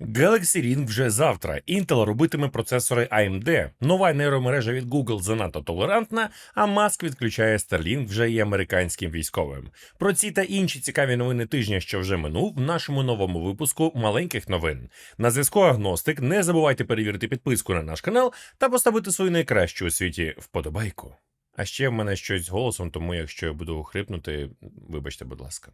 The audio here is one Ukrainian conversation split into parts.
Galaxy Ring вже завтра. Intel робитиме процесори AMD. Нова нейромережа від Google занадто толерантна, а Маск відключає Starlink вже і американським військовим. Про ці та інші цікаві новини тижня, що вже минув, в нашому новому випуску маленьких новин. На зв'язку Агностик. Не забувайте перевірити підписку на наш канал та поставити свою найкращу у світі вподобайку. А ще в мене щось з голосом, тому якщо я буду хрипнути, вибачте, будь ласка.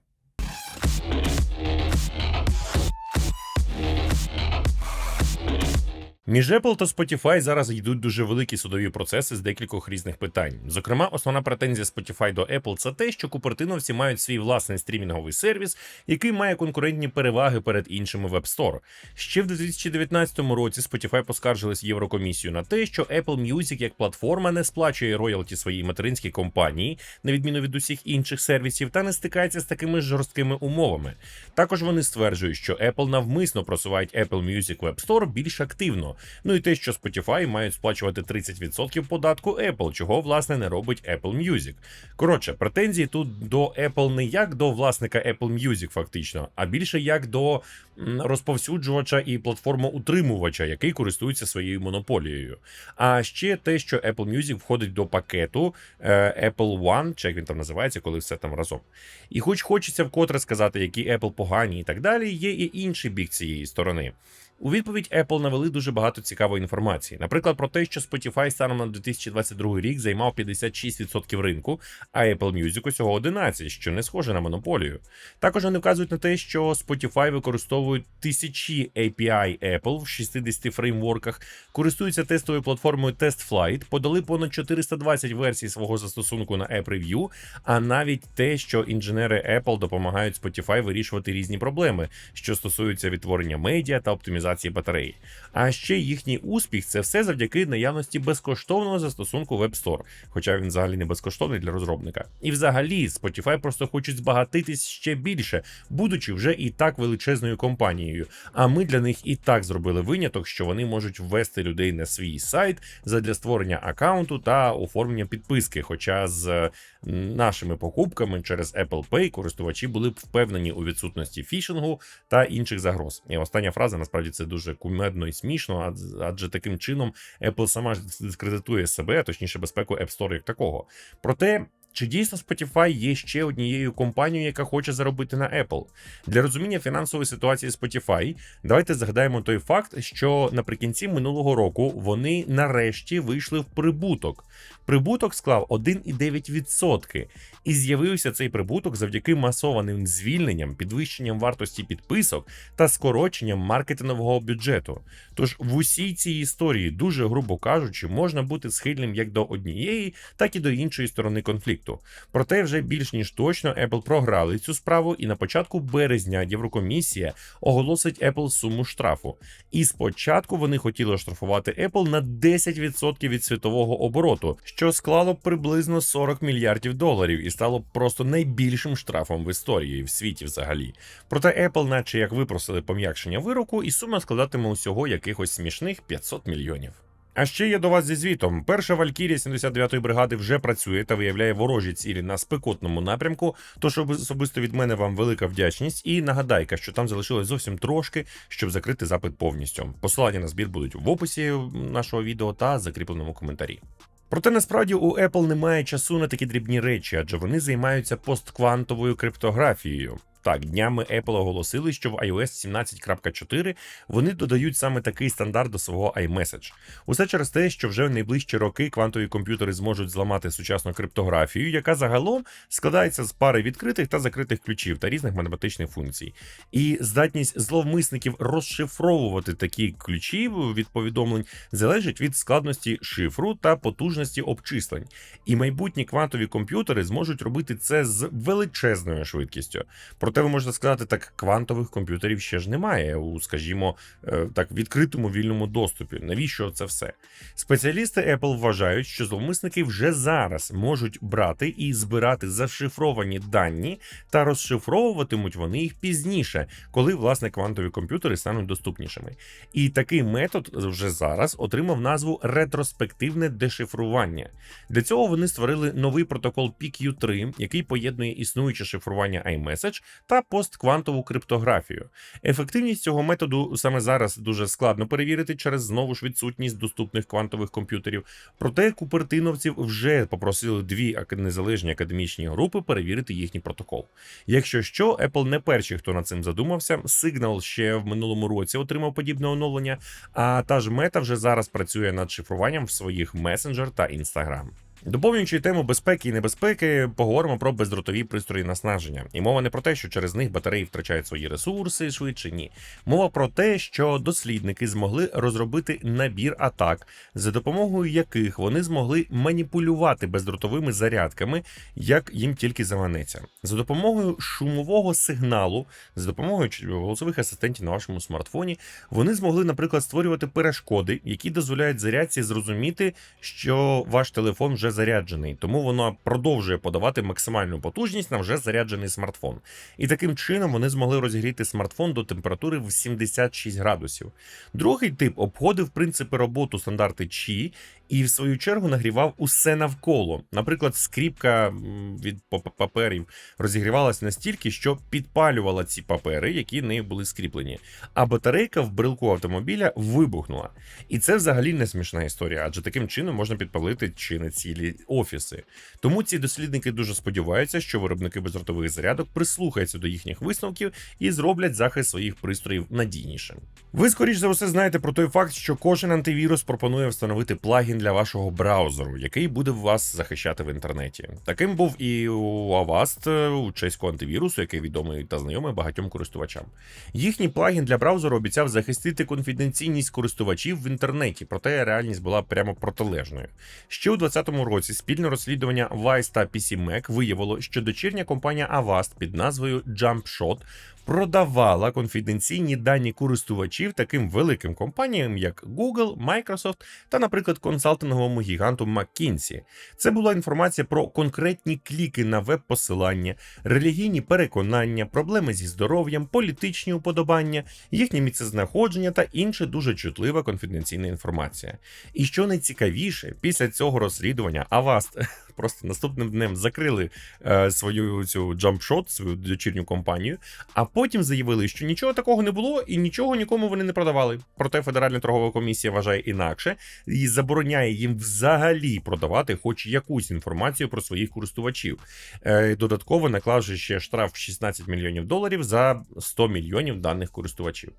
Між Apple та Spotify зараз йдуть дуже великі судові процеси з декількох різних питань. Зокрема, основна претензія Spotify до Apple це те, що купертиновці мають свій власний стрімінговий сервіс, який має конкурентні переваги перед іншими в App Store. Ще в 2019 році Spotify поскаржились Єврокомісію на те, що Apple Music як платформа не сплачує роялті своїй материнській компанії, на відміну від усіх інших сервісів, та не стикається з такими жорсткими умовами. Також вони стверджують, що Apple навмисно просувають Apple Music App Store більш активно. Ну і те, що Spotify мають сплачувати 30% податку Apple, чого власне не робить Apple Music. Коротше, претензії тут до Apple не як до власника Apple Music, фактично, а більше як до розповсюджувача і платформоутримувача, який користується своєю монополією. А ще те, що Apple Music входить до пакету е, Apple One, чи як він там називається, коли все там разом. І хоч хочеться вкотре сказати, які Apple погані і так далі, є і інший бік цієї сторони. У відповідь Apple навели дуже багато цікавої інформації. Наприклад, про те, що Spotify станом на 2022 рік займав 56% ринку, а Apple Music усього 11%, що не схоже на монополію. Також вони вказують на те, що Spotify використовують тисячі API Apple в 60 фреймворках, користуються тестовою платформою TestFlight, подали понад 420 версій свого застосунку на App Review, а навіть те, що інженери Apple допомагають Spotify вирішувати різні проблеми, що стосуються відтворення медіа та оптимізації батареї. А ще їхній успіх це все завдяки наявності безкоштовного застосунку App Store, хоча він взагалі не безкоштовний для розробника. І взагалі Spotify просто хочуть збагатитись ще більше, будучи вже і так величезною компанією. А ми для них і так зробили виняток, що вони можуть ввести людей на свій сайт задля створення аккаунту та оформлення підписки. Хоча з е, нашими покупками через Apple Pay користувачі були б впевнені у відсутності фішингу та інших загроз. І остання фраза насправді це дуже кумедно і смішно, адже таким чином Apple сама дискредитує себе, точніше безпеку App Store як такого. Проте. Чи дійсно Spotify є ще однією компанією, яка хоче заробити на Apple? Для розуміння фінансової ситуації Spotify, давайте згадаємо той факт, що наприкінці минулого року вони нарешті вийшли в прибуток. Прибуток склав 1,9%. І з'явився цей прибуток завдяки масованим звільненням, підвищенням вартості підписок та скороченням маркетингового бюджету. Тож в усій цій історії, дуже грубо кажучи, можна бути схильним як до однієї, так і до іншої сторони конфлікту. Проте вже більш ніж точно Apple програли цю справу, і на початку березня Єврокомісія оголосить Apple суму штрафу. І спочатку вони хотіли оштрафувати Apple на 10% від світового обороту, що склало приблизно 40 мільярдів доларів і стало просто найбільшим штрафом в історії в світі взагалі. Проте Apple, наче як випросили пом'якшення вироку, і сума складатиме усього якихось смішних 500 мільйонів. А ще є до вас зі звітом. Перша Валькірія 79-ї бригади вже працює та виявляє ворожі цілі на спекотному напрямку. Тож особисто від мене вам велика вдячність. І нагадайка, що там залишилось зовсім трошки, щоб закрити запит повністю. Посилання на збір будуть в описі нашого відео та закріпленому коментарі. Проте насправді у Apple немає часу на такі дрібні речі, адже вони займаються постквантовою криптографією. Так, днями Apple оголосили, що в iOS 17.4 вони додають саме такий стандарт до свого iMessage. Усе через те, що вже в найближчі роки квантові комп'ютери зможуть зламати сучасну криптографію, яка загалом складається з пари відкритих та закритих ключів та різних математичних функцій. І здатність зловмисників розшифровувати такі ключі від повідомлень залежить від складності шифру та потужності обчислень. І майбутні квантові комп'ютери зможуть робити це з величезною швидкістю. Проте ви можете сказати, так квантових комп'ютерів ще ж немає у, скажімо, е, так відкритому вільному доступі. Навіщо це все? Спеціалісти Apple вважають, що зловмисники вже зараз можуть брати і збирати зашифровані дані, та розшифровуватимуть вони їх пізніше, коли власне квантові комп'ютери стануть доступнішими. І такий метод вже зараз отримав назву ретроспективне дешифрування. Для цього вони створили новий протокол PQ3, який поєднує існуюче шифрування iMessage та постквантову криптографію. Ефективність цього методу саме зараз дуже складно перевірити через знову ж відсутність доступних квантових комп'ютерів. Проте купертиновців вже попросили дві незалежні академічні групи перевірити їхній протокол. Якщо що, Apple не перші, хто над цим задумався. Signal ще в минулому році отримав подібне оновлення, а та ж мета вже зараз працює над шифруванням в своїх месенджер та Instagram. Доповнюючи тему безпеки і небезпеки, поговоримо про бездротові пристрої наснаження. І мова не про те, що через них батареї втрачають свої ресурси швидше. Ні, мова про те, що дослідники змогли розробити набір атак, за допомогою яких вони змогли маніпулювати бездротовими зарядками, як їм тільки заманеться, за допомогою шумового сигналу, за допомогою голосових асистентів на вашому смартфоні, вони змогли, наприклад, створювати перешкоди, які дозволяють зарядці зрозуміти, що ваш телефон вже заряджений, тому воно продовжує подавати максимальну потужність на вже заряджений смартфон. І таким чином вони змогли розігріти смартфон до температури в 76 градусів. Другий тип обходив принципи роботи стандарти Qi і в свою чергу нагрівав усе навколо. Наприклад, скріпка від паперів розігрівалася настільки, що підпалювала ці папери, які нею були скріплені. А батарейка в брелку автомобіля вибухнула. І це взагалі не смішна історія, адже таким чином можна підпалити чи не цілі офіси. Тому ці дослідники дуже сподіваються, що виробники бездротових зарядок прислухаються до їхніх висновків і зроблять захист своїх пристроїв надійнішим. Ви, скоріш за все, знаєте про той факт, що кожен антивірус пропонує встановити плагін для вашого браузеру, який буде вас захищати в інтернеті. Таким був і у Avast, е, у чеського антивірусу, який відомий та знайомий багатьом користувачам. Їхній плагін для браузеру обіцяв захистити конфіденційність користувачів в інтернеті, проте реальність була прямо протилежною. Ще у 2020 році спільне розслідування Vice та PC Mac виявило, що дочірня компанія Avast під назвою JumpShot продавала конфіденційні дані користувачів таким великим компаніям, як Google, Microsoft та, наприклад, консалтинговому гіганту McKinsey. Це була інформація про конкретні кліки на веб-посилання, релігійні переконання, проблеми зі здоров'ям, політичні уподобання, їхнє місцезнаходження та інша дуже чутлива конфіденційна інформація. І що найцікавіше, після цього розслідування Avast просто наступним днем закрили е, свою цю JumpShot, свою дочірню компанію, а потім заявили, що нічого такого не було і нічого нікому вони не продавали. Проте Федеральна торгова комісія вважає інакше і забороняє їм взагалі продавати хоч якусь інформацію про своїх користувачів. Е, додатково наклавши ще штраф в 16 мільйонів доларів за 100 мільйонів даних користувачів.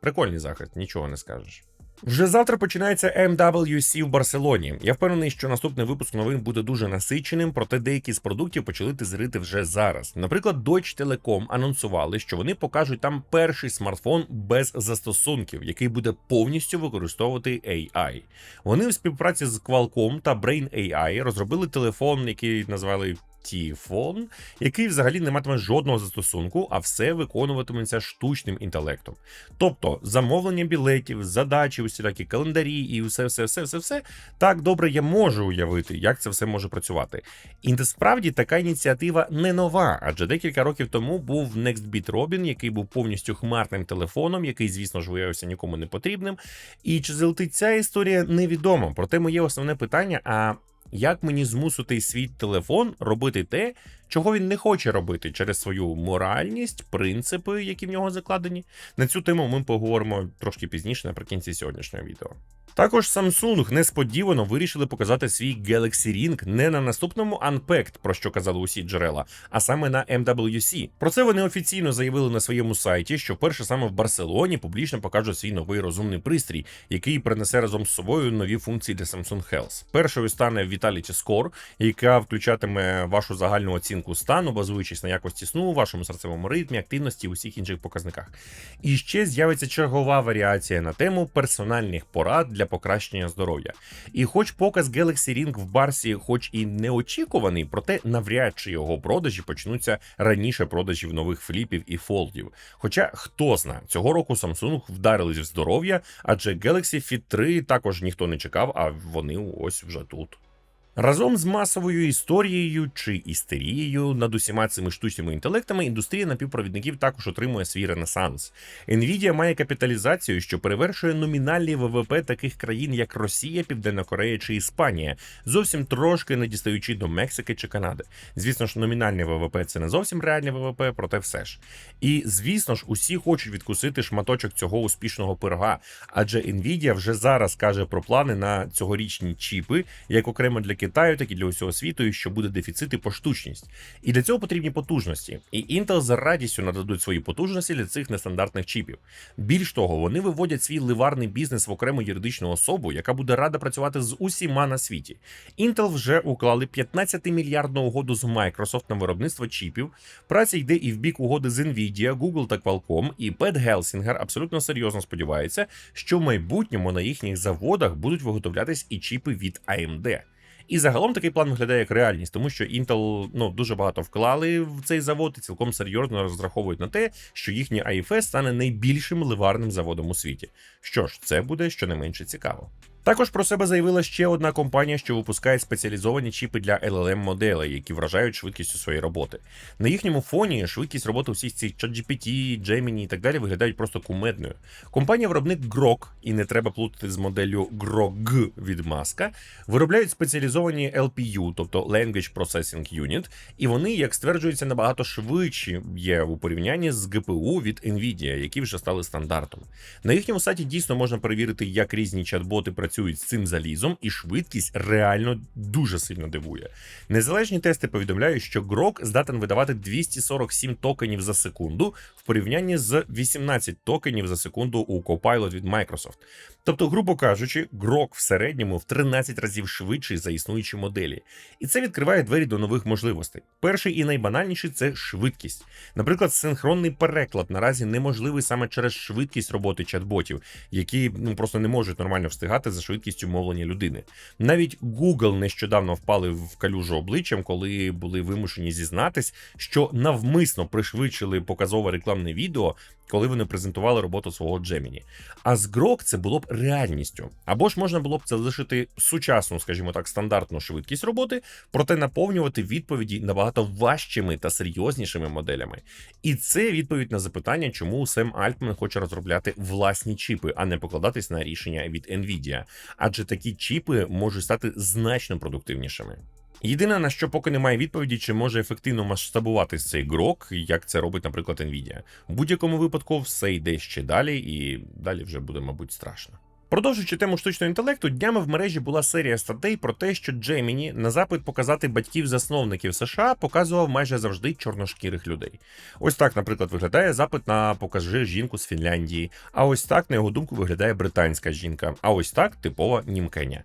Прикольний захист, нічого не скажеш. Вже завтра починається MWC в Барселоні. Я впевнений, що наступний випуск новин буде дуже насиченим, проте деякі з продуктів почали тизерити вже зараз. Наприклад, Deutsche Telekom анонсували, що вони покажуть там перший смартфон без застосунків, який буде повністю використовувати AI. Вони в співпраці з Qualcomm та Brain AI розробили телефон, який назвали T-Phone, який взагалі не матиме жодного застосунку, а все виконуватиметься штучним інтелектом. Тобто замовлення білетів, задачі, усілякі календарі і все, все, все, все, все так добре я можу уявити, як це все може працювати. І насправді така ініціатива не нова, адже декілька років тому був NextBit Robin, який був повністю хмарним телефоном, який, звісно ж, виявився нікому не потрібним. І чи залетить ця історія, невідомо. Проте моє основне питання: а як мені змусити свій телефон робити те, чого він не хоче робити через свою моральність, принципи, які в нього закладені? На цю тему ми поговоримо трошки пізніше наприкінці сьогоднішнього відео. Також Samsung несподівано вирішили показати свій Galaxy Ring не на наступному Unpacked, про що казали усі джерела, а саме на MWC. Про це вони офіційно заявили на своєму сайті, що вперше саме в Барселоні публічно покажуть свій новий розумний пристрій, який принесе разом з собою нові функції для Samsung Health. Першою стане Vitality Score, яка включатиме вашу загальну оцінку стану, базуючись на якості сну, вашому серцевому ритмі, активності усіх інших показниках. І ще з'явиться чергова варіація на тему персональних порад для покращення здоров'я. І хоч показ Galaxy Ring в Барсі, хоч і не очікуваний, проте навряд чи його продажі почнуться раніше продажів нових фліпів і фолдів. Хоча хто зна, цього року Samsung вдарились в здоров'я, адже Galaxy Fit 3 також ніхто не чекав, а вони ось вже тут. Разом з масовою історією чи істерією над усіма цими штучними інтелектами індустрія напівпровідників також отримує свій ренесанс. Nvidia має капіталізацію, що перевершує номінальний ВВП таких країн, як Росія, Південна Корея чи Іспанія, зовсім трошки не дістаючи до Мексики чи Канади. Звісно ж, номінальний ВВП це не зовсім реальний ВВП, проте все ж. І звісно ж, усі хочуть відкусити шматочок цього успішного пирога, адже Nvidia вже зараз каже про плани на цьогорічні чіпи, як окремо для Китаю, так і для усього світу, і що буде дефіцит і поштучність. І для цього потрібні потужності. І Intel з радістю нададуть свої потужності для цих нестандартних чіпів. Більш того, вони виводять свій ливарний бізнес в окрему юридичну особу, яка буде рада працювати з усіма на світі. Intel вже уклали 15-мільярдну угоду з Microsoft на виробництво чіпів. Праця йде і в бік угоди з Nvidia, Google та Qualcomm, і Пет Гелсінгер абсолютно серйозно сподівається, що в майбутньому на їхніх заводах будуть виготовлятись і чіпи від AMD. І загалом такий план виглядає як реальність, тому що Intel ну дуже багато вклали в цей завод і цілком серйозно розраховують на те, що їхній IFS стане найбільшим ливарним заводом у світі. Що ж, це буде щонайменше цікаво. Також про себе заявила ще одна компанія, що випускає спеціалізовані чіпи для LLM моделей, які вражають швидкістю своєї роботи. На їхньому фоні швидкість роботи всіх цих ChatGPT, Gemini і так далі виглядають просто кумедною. Компанія-виробник Grok, і не треба плутати з моделлю Grok від Маска, виробляють спеціалізовані LPU, тобто Language Processing Unit, і вони, як стверджується, набагато швидші є у порівнянні з GPU від Nvidia, які вже стали стандартом. На їхньому сайті дійсно можна перевірити, як різні чат-боти працюють з цим залізом, і швидкість реально дуже сильно дивує. Незалежні тести повідомляють, що Grok здатен видавати 247 токенів за секунду в порівнянні з 18 токенів за секунду у Copilot від Microsoft. Тобто, грубо кажучи, Grok в середньому в 13 разів швидший за існуючі моделі, і це відкриває двері до нових можливостей. Перший і найбанальніший це швидкість. Наприклад, синхронний переклад наразі неможливий саме через швидкість роботи чат-ботів, які ну просто не можуть нормально встигати за швидкістю мовлення людини. Навіть Google нещодавно впали в калюжу обличчям, коли були вимушені зізнатись, що навмисно пришвидшили показове рекламне відео, коли вони презентували роботу свого Gemini. А з Grok це було б реальністю. Або ж можна було б це лишити сучасну, скажімо так, стандартну швидкість роботи, проте наповнювати відповіді набагато важчими та серйознішими моделями. І це відповідь на запитання, чому Сем Альтман хоче розробляти власні чіпи, а не покладатись на рішення від Nvidia. Адже такі чіпи можуть стати значно продуктивнішими. Єдине на що поки немає відповіді, чи може ефективно масштабуватись цей грок, як це робить, наприклад, Nvidia. В будь-якому випадку все йде ще далі, і далі вже буде, мабуть, страшно. Продовжуючи тему штучного інтелекту, днями в мережі була серія статей про те, що Джеміні на запит показати батьків-засновників США показував майже завжди чорношкірих людей. Ось так, наприклад, виглядає запит на покажи жінку з Фінляндії. А ось так, на його думку, виглядає британська жінка. А ось так типова німкеня.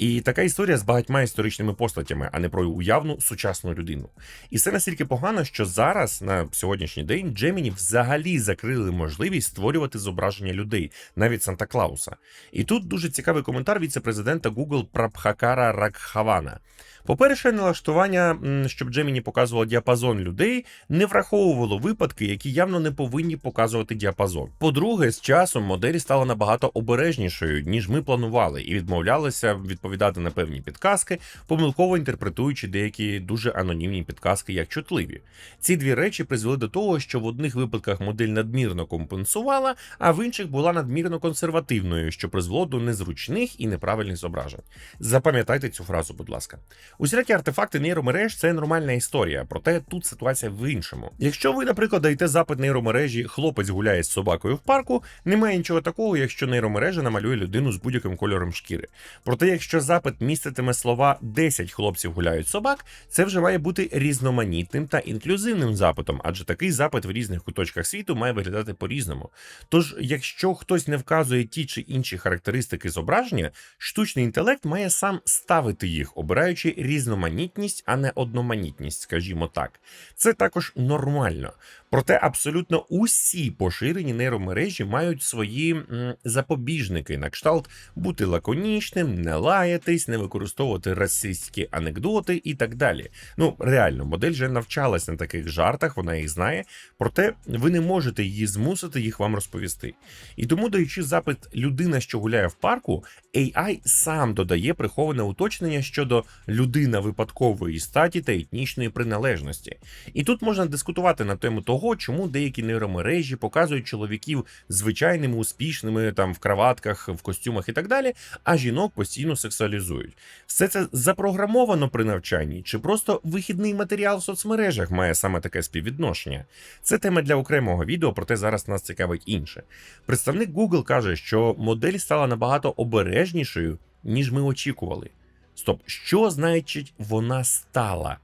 І така історія з багатьма історичними постатями, а не про уявну сучасну людину. І це настільки погано, що зараз, на сьогоднішній день, Джеміні взагалі закрили можливість створювати зображення людей, навіть Санта Клауса. І тут дуже цікавий коментар віце-президента Google Прабхакара Ракхавана. По-перше, налаштування, щоб Джеміні показувало діапазон людей, не враховувало випадки, які явно не повинні показувати діапазон. По-друге, з часом модель стала набагато обережнішою, ніж ми планували, і відмовлялися відповідати на певні підказки, помилково інтерпретуючи деякі дуже анонімні підказки як чутливі. Ці дві речі призвели до того, що в одних випадках модель надмірно компенсувала, а в інших була надмірно консервативною, що призвело до незручних і неправильних зображень. Запам'ятайте цю фразу, будь ласка. Усілякі артефакти нейромереж це нормальна історія, проте тут ситуація в іншому. Якщо ви, наприклад, даєте запит нейромережі, хлопець гуляє з собакою в парку, немає нічого такого, якщо нейромережа намалює людину з будь-яким кольором шкіри. Проте, якщо запит міститиме слова 10 хлопців гуляють собак, це вже має бути різноманітним та інклюзивним запитом, адже такий запит в різних куточках світу має виглядати по-різному. Тож, якщо хтось не вказує ті чи інші характеристики зображення, штучний інтелект має сам ставити їх, обираючи різноманітність, а не одноманітність, скажімо так. Це також нормально. Проте абсолютно усі поширені нейромережі мають свої запобіжники на кшталт бути лаконічним, не лаятись, не використовувати расистські анекдоти і так далі. Ну реально, модель вже навчалась на таких жартах, вона їх знає, проте ви не можете її змусити їх вам розповісти. І тому, даючи запит людина, що гуляє в парку, AI сам додає приховане уточнення щодо людина випадкової статі та етнічної приналежності. І тут можна дискутувати на тему того, чому деякі нейромережі показують чоловіків звичайними, успішними там в краватках, в костюмах і так далі, а жінок постійно сексуалізують. Все це запрограмовано при навчанні, чи просто вихідний матеріал в соцмережах має саме таке співвідношення. Це тема для окремого відео, проте зараз нас цікавить інше. Представник Google каже, що модель стала набагато обережнішою, ніж ми очікували. Стоп, що значить вона стала?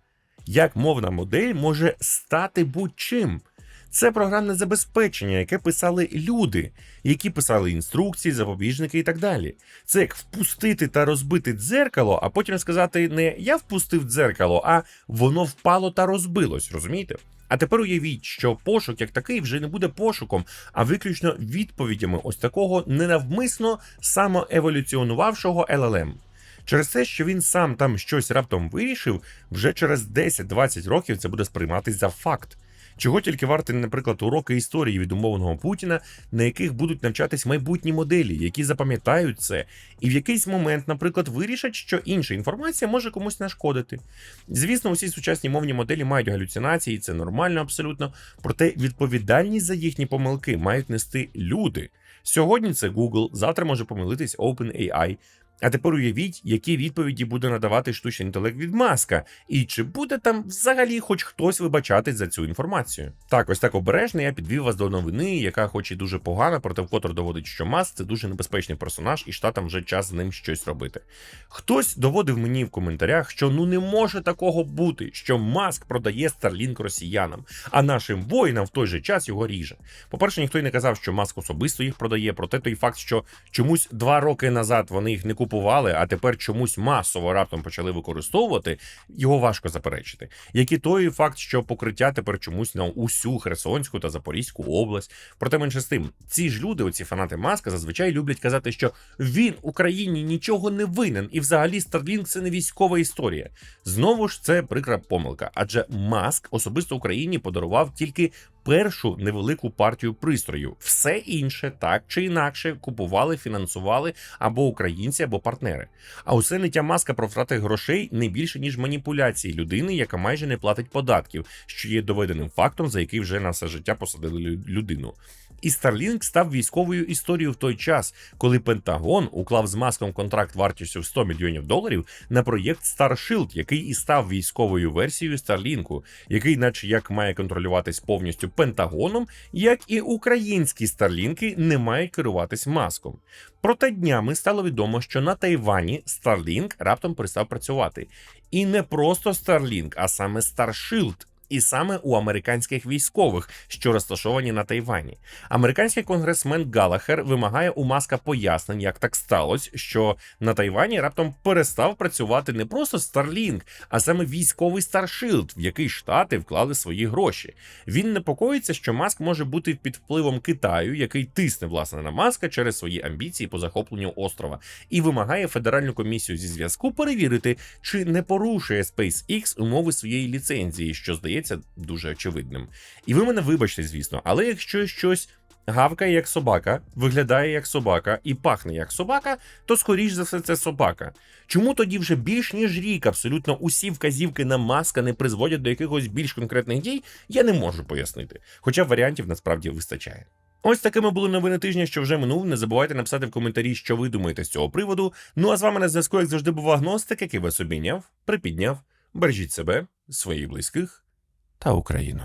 Як мовна модель може стати будь-чим? Це програмне забезпечення, яке писали люди, які писали інструкції, запобіжники і так далі. Це як впустити та розбити дзеркало, а потім сказати не я впустив дзеркало, а воно впало та розбилось, розумієте? А тепер уявіть, що пошук як такий вже не буде пошуком, а виключно відповідями ось такого ненавмисно самоеволюціонувавшого LLM. Через те, що він сам там щось раптом вирішив, вже через 10-20 років це буде сприйматись за факт. Чого тільки варті, наприклад, уроки історії від умовного Путіна, на яких будуть навчатись майбутні моделі, які запам'ятають це, і в якийсь момент, наприклад, вирішать, що інша інформація може комусь нашкодити. Звісно, усі сучасні мовні моделі мають галюцинації, це нормально абсолютно. Проте відповідальність за їхні помилки мають нести люди. Сьогодні це Google, завтра може помилитись OpenAI. А тепер уявіть, які відповіді буде надавати штучний інтелект від маска, і чи буде там взагалі хоч хтось вибачатись за цю інформацію. Так, ось так обережно я підвів вас до новини, яка, хоч і дуже погана, проте вкотре доводить, що Маск це дуже небезпечний персонаж, і штатам вже час з ним щось робити. Хтось доводив мені в коментарях, що ну не може такого бути, що Маск продає Starlink росіянам, а нашим воїнам в той же час його ріже. По-перше, ніхто й не казав, що Маск особисто їх продає, проте той факт, що чомусь два роки назад вони їх не купували, а тепер чомусь масово раптом почали використовувати, його важко заперечити. Як і той факт, що покриття тепер чомусь на усю Херсонську та Запорізьку область. Проте менше з тим, ці ж люди, оці фанати маска, зазвичай люблять казати, що він Україні нічого не винен, і взагалі Starlink – це не військова історія. Знову ж це прикра помилка, адже Маск особисто Україні подарував тільки першу невелику партію пристрою. Все інше так чи інакше купували, фінансували або українці, або партнери. А усе ниття маска про втрати грошей не більше ніж маніпуляції людини, яка майже не платить податків, що є доведеним фактом, за який вже на все життя посадили людину. І Starlink став військовою історією в той час, коли Пентагон уклав з маском контракт вартістю в 100 мільйонів доларів на проєкт Starshield, який і став військовою версією Starlink, який, наче як має контролюватись повністю Пентагоном, як і українські Старлінки не мають керуватись маском. Проте днями стало відомо, що на Тайвані Starlink раптом перестав працювати. І не просто Starlink, а саме Starshield. І саме у американських військових, що розташовані на Тайвані, американський конгресмен Галахер вимагає у маска пояснень, як так сталося, що на Тайвані раптом перестав працювати не просто Starlink, а саме військовий Starshield, в який штати вклали свої гроші. Він непокоїться, що Маск може бути під впливом Китаю, який тисне власне на маска через свої амбіції по захопленню острова, і вимагає федеральну комісію зі зв'язку перевірити, чи не порушує SpaceX умови своєї ліцензії, що здається дуже очевидним. І ви мене вибачте, звісно, але якщо щось. Гавкає як собака, виглядає як собака і пахне як собака, то скоріш за все це собака. Чому тоді вже більш ніж рік абсолютно усі вказівки на маска не призводять до якихось більш конкретних дій, я не можу пояснити. Хоча варіантів насправді вистачає. Ось такими були новини тижня, що вже минув. Не забувайте написати в коментарі, що ви думаєте з цього приводу. Ну а з вами на зв'язку, як завжди, був агностик, який вас обійняв, припідняв. Бережіть себе, своїх близьких та Україну.